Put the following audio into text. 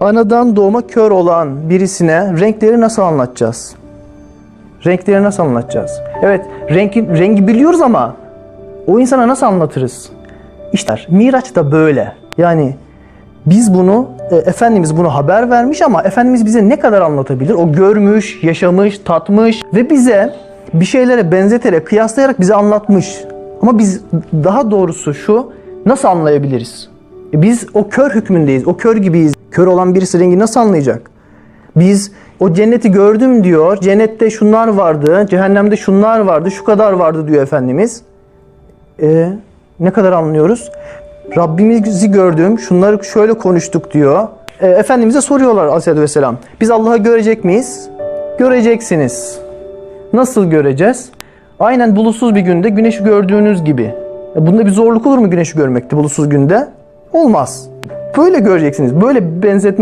anadan doğma kör olan birisine renkleri nasıl anlatacağız? Renkleri nasıl anlatacağız? Evet, rengi, rengi biliyoruz ama o insana nasıl anlatırız? İşte Miraç da böyle. Yani biz bunu, e, Efendimiz bunu haber vermiş ama Efendimiz bize ne kadar anlatabilir? O görmüş, yaşamış, tatmış ve bize bir şeylere benzeterek, kıyaslayarak bize anlatmış. Ama biz daha doğrusu şu, nasıl anlayabiliriz? E, Biz o kör hükmündeyiz, o kör gibiyiz. Kör olan birisi rengi nasıl anlayacak? Biz o cenneti gördüm diyor. Cennette şunlar vardı, cehennemde şunlar vardı, şu kadar vardı diyor Efendimiz. E, ne kadar anlıyoruz? Rabbimizi gördüm, şunları şöyle konuştuk diyor. E, Efendimiz'e soruyorlar Aleyhisselatü Vesselam. Biz Allah'ı görecek miyiz? Göreceksiniz. Nasıl göreceğiz? Aynen bulutsuz bir günde güneşi gördüğünüz gibi. E, Bunda bir zorluk olur mu güneşi görmekte bulutsuz günde? Olmaz. Böyle göreceksiniz. Böyle benzetme